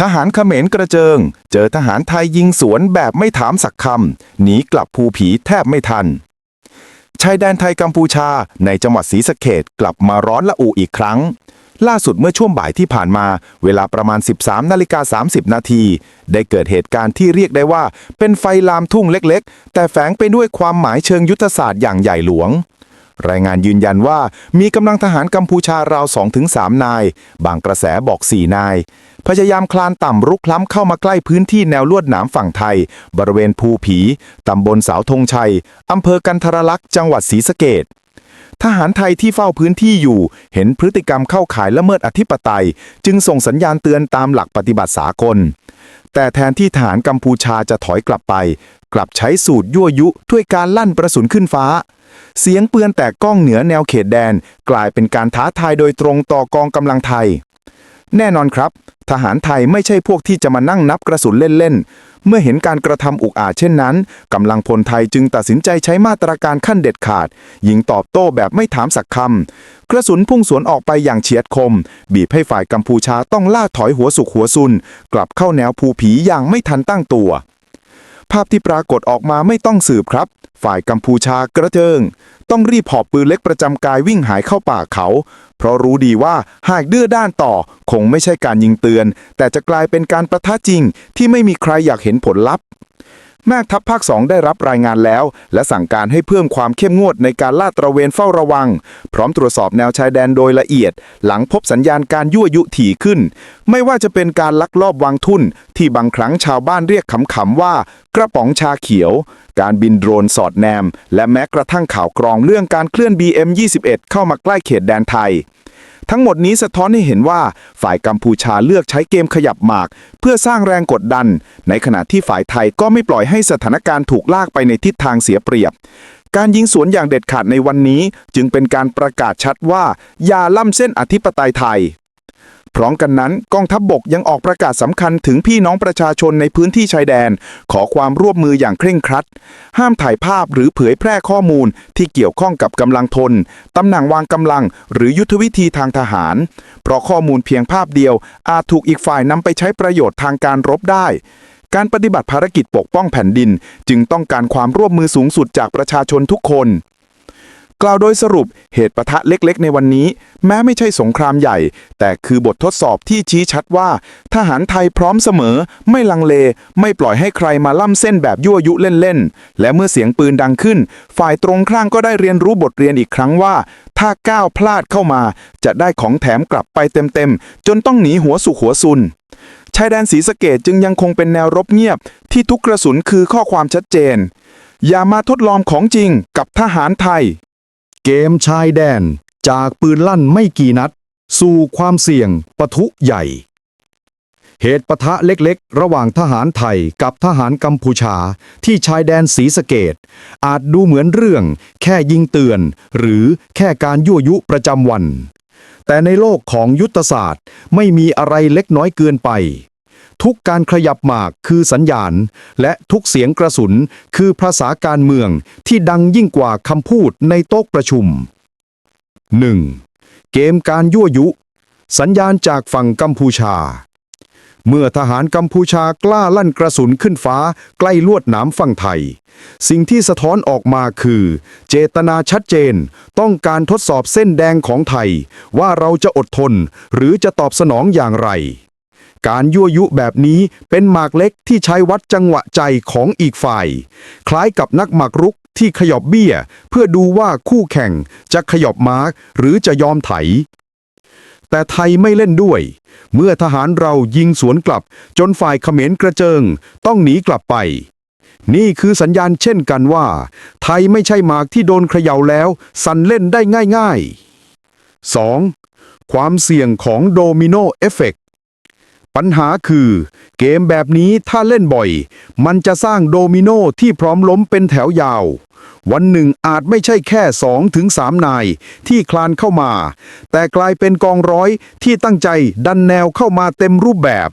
ทหารเขมรกระเจิง เจอทหารไทยยิงสวนแบบไม่ถามสักคำหนีกลับภูผีแทบไม่ทัน ชายแดนไทยกัมพูชาในจังหวัดศรีสะเกดกลับมาร้อนละอุอีกครั้ง ล่าสุดเมื่อช่วงบ่ายที่ผ่านมา เวลาประมาณ 13นาฬิกา30 นาที ได้เกิดเหตุการณ์ที่เรียกได้ว่า เป็นไฟลามทุ่งเล็กๆ แต่แฝงไปด้วยความหมายเชิงยุทธศาสตร์อย่างใหญ่หลวง รายงานยืนยันว่ามีกำลังทหารกัมพูชาราว 2-3 นาย บางกระแสบอก 4 นาย พยายามคลานต่ำรุกล้ำเข้ามาใกล้พื้นที่แนวลวดหนามฝั่งไทย บริเวณภูผี ตำบลสาวธงชัย อำเภอกันทรลักษณ์จังหวัดศรีสะเกด ทหารไทยที่เฝ้าพื้นที่อยู่ เห็นพฤติกรรมเข้าข่ายละเมิดอธิปไตย จึงส่งสัญญาณเตือนตามหลักปฏิบัติสากล แต่แทนที่ทหารกัมพูชาจะถอยกลับไป กลับใช้สูตรยั่วยุด้วยการลั่นประสุนขึ้นฟ้า เสียงปืนแตกก้องเหนือแนวเขตแดน กลายเป็นการท้าทายโดยตรงต่อกองกำลังไทย แน่นอนครับ ทหารไทยไม่ใช่พวกที่จะมานั่งนับกระสุนเล่นๆ เมื่อเห็นการกระทำอุกอาจเช่นนั้นกำลังพลไทยจึงตัดสินใจใช้มาตรการขั้นเด็ดขาด ยิงตอบโต้แบบไม่ถามสักคำกระสุนพุ่งสวนออกไปอย่างเฉียดคม บีบให้ฝ่ายกัมพูชาต้องล่าถอยหัวสุกหัวซุน กลับเข้าแนวภูผีอย่างไม่ทันตั้งตัว ภาพที่ปรากฏออกมาไม่ต้องสืบครับ ฝ่ายกัมพูชากระเจิง ต้องรีบหอบปืนเล็กประจำกายวิ่งหายเข้าป่าเขา เพราะรู้ดีว่าหากดื้อด้านต่อคงไม่ใช่การยิงเตือน แต่จะกลายเป็นการประทะจริงที่ไม่มีใครอยากเห็นผลลัพธ์ แม่ทัพภาคสองได้รับรายงานแล้ว และสั่งการให้เพิ่มความเข้มงวดในการลาดตระเวนเฝ้าระวัง พร้อมตรวจสอบแนวชายแดนโดยละเอียด หลังพบสัญญาณการยั่วยุถี่ขึ้น ไม่ว่าจะเป็นการลักลอบวางทุ่น ที่บางครั้งชาวบ้านเรียกขำๆว่า กระป๋องชาเขียว การบินโดรนสอดแนม และแม้กระทั่งข่าวกรองเรื่องการเคลื่อน BM21 เข้ามาใกล้เขตแดนไทย ทั้งหมดนี้สะท้อนให้เห็นว่าฝ่ายกัมพูชาเลือกใช้เกมขยับหมาก เพื่อสร้างแรงกดดัน ในขณะที่ฝ่ายไทยก็ไม่ปล่อยให้สถานการณ์ถูกลากไปในทิศทางเสียเปรียบ การยิงสวนอย่างเด็ดขาดในวันนี้ จึงเป็นการประกาศชัดว่าอย่าล่ำเส้นอธิปไตยไทย พร้อมกันนั้นกองทัพบบกยังออกประกาศสำคัญถึงพี่น้องประชาชนในพื้นที่ชายแดน ขอความร่วมมืออย่างเคร่งครัด ห้ามถ่ายภาพหรือเผยแพร่ข้อมูลที่เกี่ยวข้องกับกำลังทนตำแหน่งวางกำลัง หรือยุทธวิธีทางทหาร เพราะข้อมูลเพียงภาพเดียว อาจถูกอีกฝ่ายนำไปใช้ประโยชน์ทางการรบได้การปฏิบัติภารกิจปกป้องแผ่นดิน จึงต้องการความร่วมมือสูงสุดจากประชาชนทุกคน กล่าวโดยสรุปเหตุปะทะเล็กๆ ในวันนี้ แม้ไม่ใช่สงครามใหญ่ แต่คือบททดสอบที่ชี้ชัดว่า ทหารไทยพร้อมเสมอ ไม่ลังเล ไม่ปล่อยให้ใครมาล่ำเส้นแบบยั่วยุเล่นๆ และเมื่อเสียงปืนดังขึ้น ฝ่ายตรงข้างก็ได้เรียนรู้บทเรียนอีกครั้งว่า ถ้าก้าวพลาดเข้ามา จะได้ของแถมกลับไปเต็มๆ จนต้องหนีหัวสุกหัวซุนชายแดนศรีสะเกดจึงยังคงเป็นแนวรบเงียบ ที่ทุกกระสุนคือข้อความชัดเจน อย่ามาทดลองของจริงกับทหารไทย เกมชายแดน จากปืนลั่นไม่กี่นัด สู่ความเสี่ยงปะทุใหญ่ เหตุปะทะเล็กๆ ระหว่างทหารไทยกับทหารกัมพูชาที่ชายแดนศรีสะเกดอาจดูเหมือนเรื่อง แค่ยิงเตือน หรือแค่การยั่วยุประจำวัน แต่ในโลกของยุทธศาสตร์ไม่มีอะไรเล็กน้อยเกินไป ทุกการขยับหมากคือสัญญาณ และทุกเสียงกระสุนคือภาษาการเมืองที่ดังยิ่งกว่าคำพูดในโต๊ะประชุม 1. เกมการยั่วยุ สัญญาณจากฝั่งกัมพูชา เมื่อทหารกัมพูชากล้าลั่นกระสุนขึ้นฟ้าใกล้ลวดหนามฝั่งไทย สิ่งที่สะท้อนออกมาคือ เจตนาชัดเจน ต้องการทดสอบเส้นแดงของไทย ว่าเราจะอดทนหรือจะตอบสนองอย่างไร การยั่วยุแบบนี้เป็นหมากเล็กที่ใช้วัดจังหวะใจของอีกฝ่าย คล้ายกับนักหมากรุกที่ขยอบเบี้ย เพื่อดูว่าคู่แข่งจะขยอบมาร์กหรือจะยอมไถ แต่ไทยไม่เล่นด้วย เมื่อทหารเรายิงสวนกลับ จนฝ่ายเขมรกระเจิง ต้องหนีกลับไป นี่คือสัญญาณเช่นกันว่า ไทยไม่ใช่หมากที่โดนเขย่าแล้ว สั่นเล่นได้ง่ายๆ 2. ความเสี่ยงของโดมิโนเอฟเฟกต์ ปัญหาคือ เกมแบบนี้ถ้าเล่นบ่อย มันจะสร้างโดมิโนที่พร้อมล้มเป็นแถวยาว วันหนึ่งอาจไม่ใช่แค่2ถึง3นายที่คลานเข้ามา แต่กลายเป็นกองร้อยที่ตั้งใจดันแนวเข้ามาเต็มรูปแบบ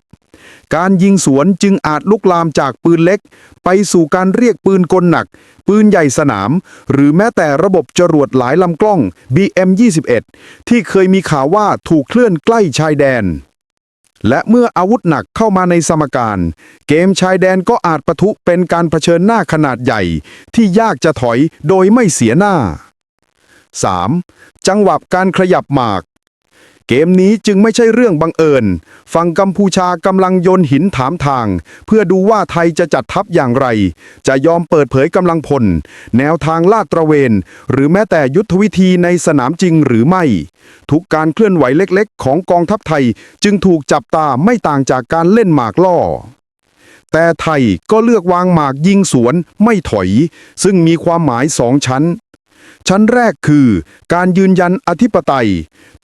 การยิงสวนจึงอาจลุกลามจากปืนเล็ก ไปสู่การเรียกปืนกลหนัก ปืนใหญ่สนาม หรือแม้แต่ระบบจรวดหลายลำกล้อง BM21 ที่เคยมีข่าวว่าถูกเคลื่อนใกล้ชายแดน และเมื่ออาวุธหนักเข้ามาในสมการ เกมชายแดนก็อาจปะทุเป็นการเผชิญหน้าขนาดใหญ่ ที่ยากจะถอยโดยไม่เสียหน้า 3. จังหวะการขยับหมาก เกมนี้จึงไม่ใช่เรื่องบังเอิญ ฝั่งกัมพูชากำลังโยนหินถามทาง เพื่อดูว่าไทยจะจัดทัพอย่างไร จะยอมเปิดเผยกำลังพล แนวทางลาดตระเวน หรือแม้แต่ยุทธวิธีในสนามจริงหรือไม่ ทุกการเคลื่อนไหวเล็กๆ ของกองทัพไทยจึงถูกจับตาไม่ต่างจากการเล่นหมากล่อแต่ไทยก็เลือกวางหมากยิงสวนไม่ถอย ซึ่งมีความหมายสองชั้น ชั้นแรกคือการยืนยันอธิปไตย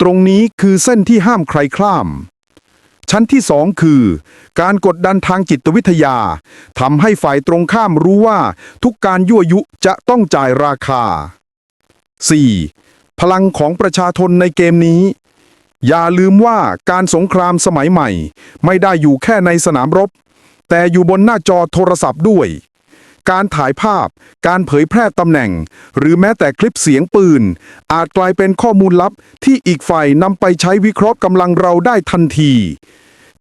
ตรงนี้คือเส้นที่ห้ามใครข้าม ชั้นที่สองคือ การกดดันทางจิตวิทยาทำให้ฝ่ายตรงข้ามรู้ว่า ทุกการยั่วยุจะต้องจ่ายราคา 4. พลังของประชาชนในเกมนี้ อย่าลืมว่าการสงครามสมัยใหม่ ไม่ได้อยู่แค่ในสนามรบ แต่อยู่บนหน้าจอโทรศัพท์ด้วย การถ่ายภาพ การเผยแพร่ตำแหน่ง หรือแม้แต่คลิปเสียงปืน อาจกลายเป็นข้อมูลลับที่อีกฝ่ายนำไปใช้วิเคราะห์กำลังเราได้ทันที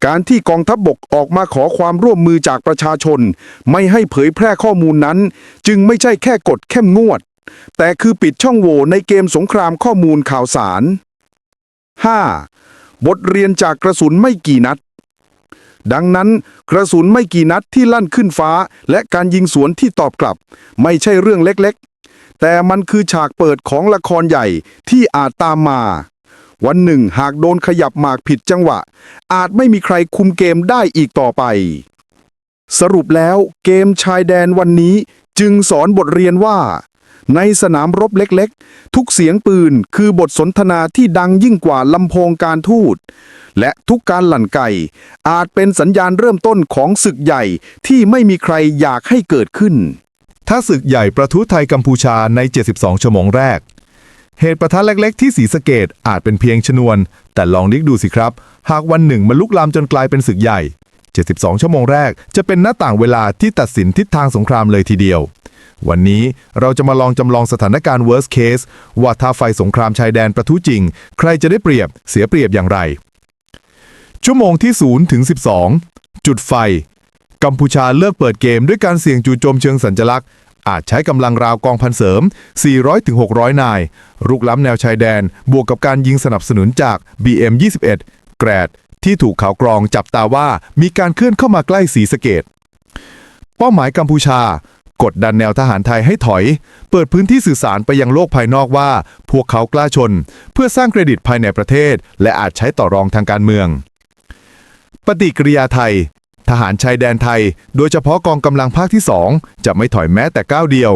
การที่กองทัพบบกออกมาขอความร่วมมือจากประชาชน ไม่ให้เผยแพร่ข้อมูลนั้น จึงไม่ใช่แค่กฎเข้มงวด แต่คือปิดช่องโหว่ในเกมสงครามข้อมูลข่าวสาร 5. บทเรียนจากกระสุนไม่กี่นัด ดังนั้น กระสุนไม่กี่นัดที่ลั่นขึ้นฟ้า และการยิงสวนที่ตอบกลับ ไม่ใช่เรื่องเล็กๆ แต่มันคือฉากเปิดของละครใหญ่ที่อาจตามมา วันหนึ่งหากโดนขยับหมากผิดจังหวะ อาจไม่มีใครคุมเกมได้อีกต่อไป สรุปแล้วเกมชายแดนวันนี้จึงสอนบทเรียนว่า ในสนามรบเล็กๆ ทุกเสียงปืนคือบทสนทนาที่ดังยิ่งกว่าลำโพงการทูต และทุกการหลั่นไก่ อาจเป็นสัญญาณเริ่มต้นของศึกใหญ่ที่ไม่มีใครอยากให้เกิดขึ้น ถ้าศึกใหญ่ประทุไทยกัมพูชาใน 72 ชั่วโมงแรก เหตุประทะเล็กๆ ที่สีสะเกตอาจเป็นเพียงชนวน แต่ลองนึกดูสิครับ หากวันหนึ่งมันลุกลามจนกลายเป็นศึกใหญ่ 72 ชั่วโมงแรก จะเป็นหน้าต่างเวลาที่ตัดสินทิศทางสงครามเลยทีเดียว วันนี้เราจะมาลองจำลองสถานการณ์ worst case ว่าถ้าไฟสงครามชายแดนประทุจริง ใครจะได้เปรียบเสียเปรียบอย่างไร ชั่วโมงที่0ถึง12 จุดไฟ กัมพูชาเลือกเปิดเกมด้วยการเสี่ยงจู่โจมเชิงสัญลักษณ์อาจใช้กำลังราวกองพันเสริม 400-600 นาย รุกล้ำแนวชายแดน บวกกับการยิงสนับสนุนจาก BM21 แกรด ที่ถูกข่าวกรองจับตาว่ามีการเคลื่อนเข้ามาใกล้สีสเกต เป้าหมายกัมพูชา กดดันแนวทหารไทยให้ถอย เปิดพื้นที่สื่อสารไปยังโลกภายนอกว่า พวกเขากล้าชน เพื่อสร้างเครดิตภายในประเทศ และอาจใช้ต่อรองทางการเมือง ปฏิกิริยาไทย ทหารชายแดนไทย โดยเฉพาะกองกำลังภาคที่ 2 จะไม่ถอยแม้แต่ก้าวเดียว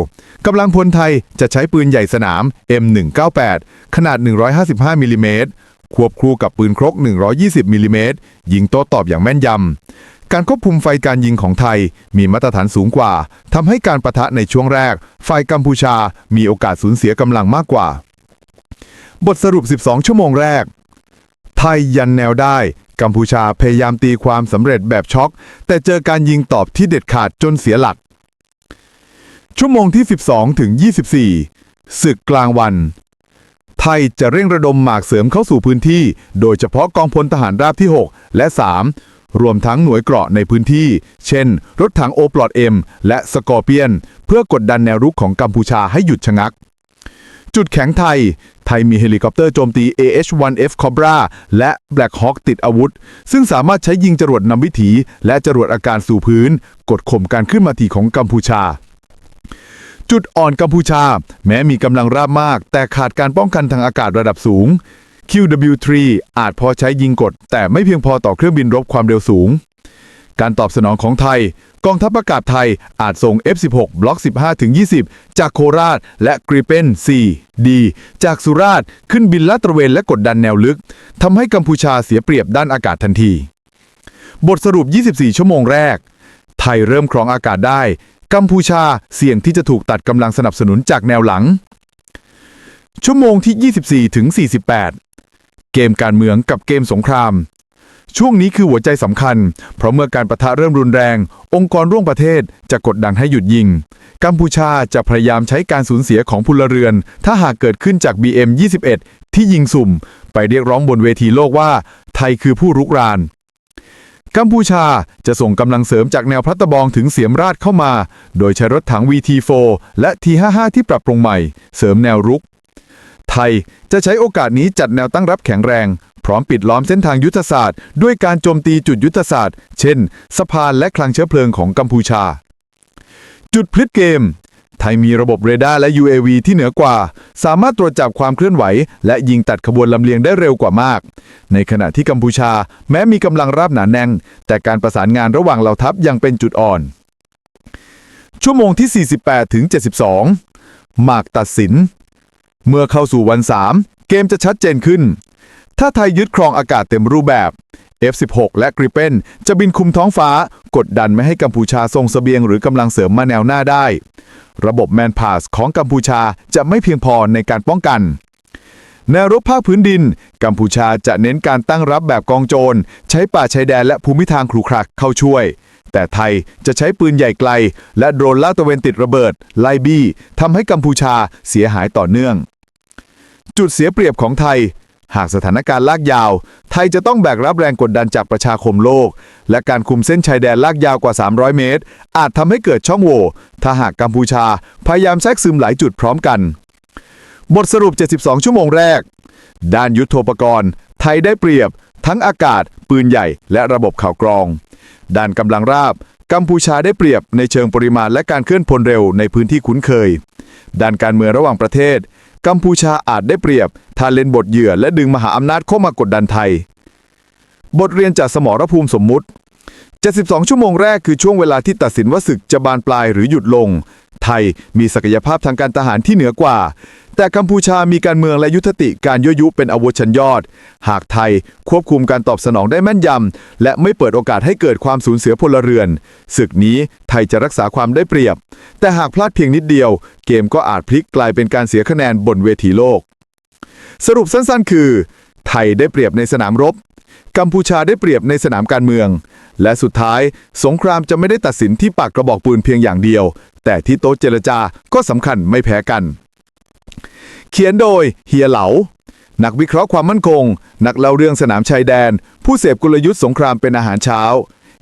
กำลังพลไทยจะใช้ปืนใหญ่สนาม M198 ขนาด 155มิลลิเมตร ควบคู่กับปืนครก 120มิลลิเมตรยิงโต้ตอบอย่างแม่นยำ การควบคุมไฟการยิงของไทยมีมาตรฐานสูงกว่า ทำให้การประทะในช่วงแรก ฝ่ายกัมพูชามีโอกาสสูญเสียกำลังมากกว่า บทสรุป 12 ชั่วโมงแรก ไทยยันแนวได้ กัมพูชาพยายามตีความสำเร็จแบบช็อก แต่เจอการยิงตอบที่เด็ดขาดจนเสียหลัก ชั่วโมงที่ 12 ถึง 24ศึกกลางวัน ไทยจะเร่งระดมหมากเสริมเข้าสู่พื้นที่ โดยเฉพาะกองพลทหารราบที่ 6 และ 3 รวมทั้งหน่วยเกราะในพื้นที่ เช่น รถถังโอปลอดเอ็มและสกอร์เปียน เพื่อกดดันแนวรุกของกัมพูชาให้หยุดชะงัก จุดแข็งไทย ไทยมีเฮลิคอปเตอร์โจมตี AH-1F Cobra และ Black Hawk ติดอาวุธ ซึ่งสามารถใช้ยิงจรวดนำวิถี และจรวดอาการสู่พื้น กดข่มการขึ้นมาทีของกัมพูชา จุดอ่อนกัมพูชา แม้มีกำลังราบมาก แต่ขาดการป้องกันทางอากาศระดับสูง QW3 อาจพอใช้ยิงกด แต่ไม่เพียงพอต่อเครื่องบินรบความเร็วสูง การตอบสนองของไทย กองทัพอากาศไทยอาจส่ง F16 บล็อก 15-20 จากโคราช และกริเปน 4D จากสุราษฎร์ขึ้นบินลาดตระเวนและกดดันแนวลึกทำให้กัมพูชาเสียเปรียบด้านอากาศทันที บทสรุป 24 ชั่วโมงแรก ไทยเริ่มครองอากาศได้ กัมพูชาเสี่ยงที่จะถูกตัดกำลังสนับสนุนจากแนวหลัง ชั่วโมงที่ 24ถึง48 เกมการเมืองกับเกมสงคราม ช่วงนี้คือหัวใจสำคัญ เพราะเมื่อการประทะเริ่มรุนแรง องค์กรร่วมประเทศจะกดดันให้หยุดยิง กัมพูชาจะพยายามใช้การสูญเสียของพลเรือน ถ้าหากเกิดขึ้นจาก BM21 ที่ยิงสุ่ม ไปเรียกร้องบนเวทีโลกว่า ไทยคือผู้รุกราน กัมพูชาจะส่งกำลังเสริมจากแนวพระตะบองถึงเสียมราชเข้ามา โดยใช้รถถัง VT4 และ T55 ที่ปรับปรุงใหม่ เสริมแนวรุก ไทยจะใช้โอกาสนี้จัดแนวตั้งรับแข็งแรง พร้อมปิดล้อมเส้นทางยุทธศาสตร์ ด้วยการโจมตีจุดยุทธศาสตร์ เช่น สะพานและคลังเชื้อเพลิงของกัมพูชา จุดพลิกเกม ไทยมีระบบเรดาร์และ UAV ที่เหนือกว่า สามารถตรวจจับความเคลื่อนไหว และยิงตัดขบวนลำเลียงได้เร็วกว่ามาก ในขณะที่กัมพูชา แม้มีกำลังราบหนาแน่น แต่การประสานงานระหว่างเหล่าทัพยังเป็นจุดอ่อน ชั่วโมงที่ 48 ถึง 72 หมากตัดสิน เมื่อเข้าสู่วัน 3 เกมจะชัดเจนขึ้น ถ้าไทยยึดครองอากาศเต็มรูปแบบ F16 และกริปเปนจะบินคุมท้องฟ้า กดดันไม่ให้กัมพูชาส่งเสบียงหรือกำลังเสริมมาแนวหน้าได้ ระบบแมนพาสของกัมพูชาจะไม่เพียงพอในการป้องกันแนวรบภาคพื้นดิน กัมพูชาจะเน้นการตั้งรับแบบกองโจร ใช้ป่าชายแดนและภูมิทางครุขระเข้าช่วย แต่ไทยจะใช้ปืนใหญ่ไกล และโดรนลาดตะเวนติดระเบิด ไล่บี้ทำให้กัมพูชาเสียหายต่อเนื่อง จุดเสียเปรียบของไทย หากสถานการณ์ลากยาว ไทยจะต้องแบกรับแรงกดดันจากประชาคมโลก และการคุมเส้นชายแดนลากยาวกว่า 300 เมตร อาจทำให้เกิดช่องโหว่ ถ้าหากกัมพูชา พยายามแทรกซึมหลายจุดพร้อมกัน บทสรุป 72 ชั่วโมงแรก ด้านยุทโธปกรณ์ ไทยได้เปรียบ ทั้งอากาศ ปืนใหญ่ และระบบข่าวกรอง ด้านกำลังราบ กัมพูชาได้เปรียบในเชิงปริมาณและการเคลื่อนพลเร็วในพื้นที่คุ้นเคย ด้านการเมืองระหว่างประเทศ กัมพูชาอาจได้เปรียบถ้าเล่นบทเหยื่อและดึงมหาอำนาจเข้ามากดดันไทย บทเรียนจากสมรภูมิสมมุติ 72 ชั่วโมงแรกคือช่วงเวลาที่ตัดสินว่าศึกจะบานปลายหรือหยุดลง ไทยมีศักยภาพทางการทหารที่เหนือกว่า แต่กัมพูชามีการเมืองและยุทธติการยั่วยุเป็นอาวุธชั้นยอด หากไทยควบคุมการตอบสนองได้แม่นยำ และไม่เปิดโอกาสให้เกิดความสูญเสียพลเรือน ศึกนี้ไทยจะรักษาความได้เปรียบ แต่หากพลาดเพียงนิดเดียว เกมก็อาจพลิกกลายเป็นการเสียคะแนนบนเวทีโลก สรุปสั้นๆ คือ ไทยได้เปรียบในสนามรบ กัมพูชาได้เปรียบในสนามการเมือง และสุดท้าย สงครามจะไม่ได้ตัดสินที่ปากกระบอกปืนเพียงอย่างเดียว แต่ที่โต๊ะเจรจาก็สำคัญไม่แพ้กัน เขียนโดยเฮียเหลา นักวิเคราะห์ความมั่นคง นักเล่าเรื่องสนามชายแดน ผู้เสพกลยุทธ์สงครามเป็นอาหารเช้า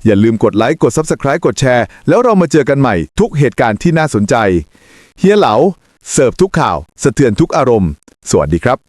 อย่าลืมกดไลค์กด Subscribe กดแชร์ แล้วเรามาเจอกันใหม่ทุกเหตุการณ์ที่น่าสนใจเฮียเหลาเสิร์ฟทุกข่าว สะเทือนทุกอารมณ์ สวัสดีครับ